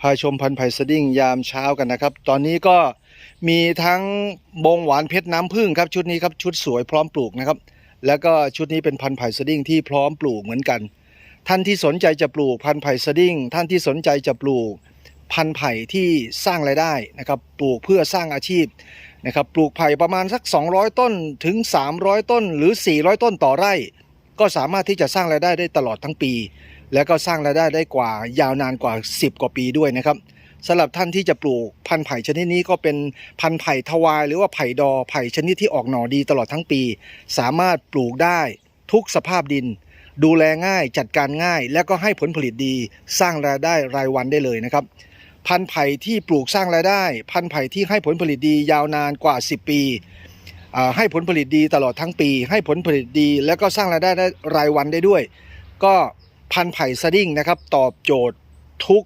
พาชมพันธุ์ไผ่สดิ้งยามเช้ากันนะครับ ตอนนี้ก็มีทั้งบงหวานเพชรน้ำผึ้งครับชุดนี้ครับชุดสวยพร้อมปลูกนะครับ แล้วก็ชุดนี้เป็นพันธุ์ไผ่สดิ้งที่พร้อมปลูกเหมือนกัน ท่านที่สนใจจะปลูกพันธุ์ไผ่สดิ้งท่านที่สนใจจะปลูกพันธุ์ไผ่ที่สร้างรายได้นะครับ ปลูกเพื่อสร้างอาชีพนะครับ ปลูกไผ่ประมาณสัก 200 ต้นถึง 300 ต้นหรือ 400 ต้นต่อไร่ ก็สามารถที่จะสร้างรายได้ได้ตลอดทั้งปี แล้วก็สร้างรายได้ได้กว่ายาวนานกว่า 10 กว่าปีด้วยนะครับสำหรับท่านที่จะปลูกพันธุ์ไผ่ชนิดนี้ก็เป็นพันธุ์ไผ่ทวาย หรือว่าไผ่ดอไผ่ชนิดที่ออกหน่อดีตลอดทั้งปี สามารถปลูกได้ทุกสภาพดิน ดูแลง่ายจัดการง่าย แล้วก็ให้ผลผลิตดีสร้างรายได้รายวันได้เลยนะครับ พันธุ์ไผ่ที่ปลูกสร้างรายได้ พันธุ์ไผ่ที่ให้ผลผลิตดียาวนานกว่า 10 ปีให้ผลผลิตดีตลอดทั้งปี ให้ผลผลิตดี แล้วก็สร้างรายได้ได้รายวันได้ด้วย ก็ พันไผ่สดิ้งนะครับ ตอบโจทย์ทุก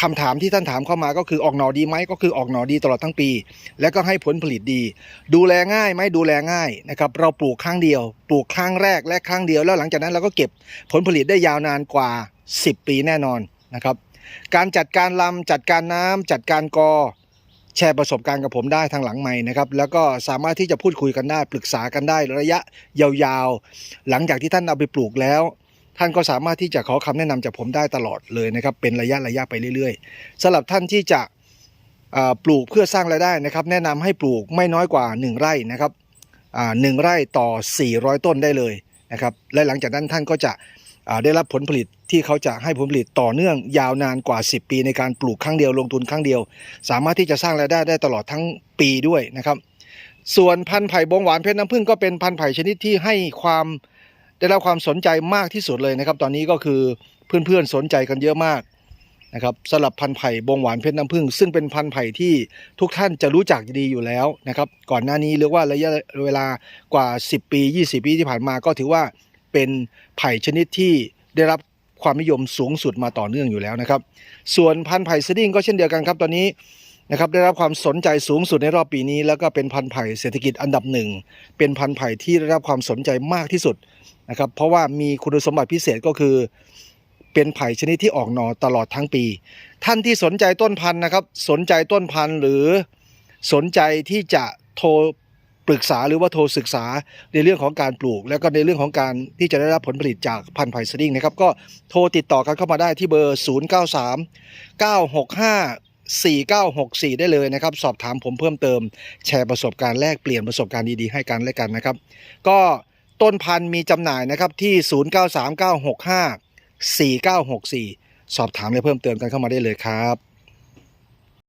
คำถามที่ท่านถามเข้ามาก็คือออกหน่อดีไหมก็คือออกหน่อดีตลอดทั้งปี แล้วก็ให้ผลผลิตดี ดูแลง่ายไหมดูแลง่ายนะครับเราปลูกครั้งเดียว ปลูกครั้งแรกและครั้งเดียวแล้วหลังจากนั้นเราก็เก็บผลผลิตได้ยาวนานกว่า 10 ปีแน่นอนนะครับ การจัดการลำจัดการน้ำจัดการกอ แชร์ประสบการณ์กับผมได้ทางหลังไม้นะครับ แล้วก็สามารถที่จะพูดคุยกันได้ปรึกษากันได้ระยะยาวๆ หลังจากที่ท่านเอาไปปลูกแล้ว ท่านก็สามารถที่จะขอคำแนะนำจากผมได้ตลอดเลยนะครับ เป็นระยะระยะไปเรื่อยๆสำหรับท่านที่จะปลูกเพื่อสร้างรายได้นะครับ แนะนำให้ปลูกไม่น้อยกว่า 1 ไร่นะครับหนึ่งไร่ต่อ 400 ต้นได้เลยนะครับ และหลังจากนั้นท่านก็จะได้รับผลผลิตที่เขาจะให้ผลผลิตต่อเนื่องยาวนานกว่า 10 ปีในการปลูกครั้งเดียวลงทุนครั้งเดียว สามารถที่จะสร้างรายได้ได้ตลอดทั้งปีด้วยนะครับ ส่วนพันธุ์ไผ่บงหวานเพชรน้ำผึ้งก็เป็นพันธุ์ไผ่ชนิดที่ให้ความ ได้รับความสนใจมากที่สุดเลยนะครับ ตอนนี้ก็คือเพื่อนๆสนใจกันเยอะมากนะครับสำหรับพันธุ์ไผ่บงหวานเพชรน้ำผึ้งซึ่งเป็นพันธุ์ไผ่ที่ทุกท่านจะรู้จักดีอยู่แล้วนะครับ ก่อนหน้านี้เรียกว่าระยะเวลากว่า 10 ปี 20 ปีที่ผ่านมาก็ถือว่าเป็นไผ่ชนิดที่ได้รับความนิยมสูงสุดมาต่อเนื่องอยู่แล้วนะครับ ส่วนพันธุ์ไผ่สดิ้งก็เช่นเดียวกันครับ ตอนนี้ นะครับได้รับความสนใจสูงสุดในรอบปีนี้ แล้วก็เป็นพันธุ์ไผ่เศรษฐกิจอันดับหนึ่งเป็นพันธุ์ไผ่ที่ได้รับความสนใจมากที่สุดนะครับเพราะว่ามีคุณสมบัติพิเศษก็คือ เป็นไผ่ชนิดที่ออกหนอตลอดทั้งปี ท่านที่สนใจต้นพันธุ์นะครับ สนใจต้นพันธุ์หรือสนใจที่จะโทรปรึกษาหรือว่าโทรศึกษาในเรื่องของการปลูก แล้วก็ในเรื่องของการที่จะได้รับผลผลิตจากพันธุ์ไผ่สดิ้งนะครับ ก็โทรติดต่อกันเข้ามาได้ที่เบอร์ 093 965 4964 ได้เลยนะครับ สอบถามผมเพิ่มเติม แชร์ประสบการณ์แลกเปลี่ยนประสบการณ์ดีๆให้กันและกันนะครับ ก็ต้นพันธุ์มีจำหน่ายนะครับที่ 093965 4964 สอบถามและเพิ่มเติมกันเข้ามาได้เลยครับ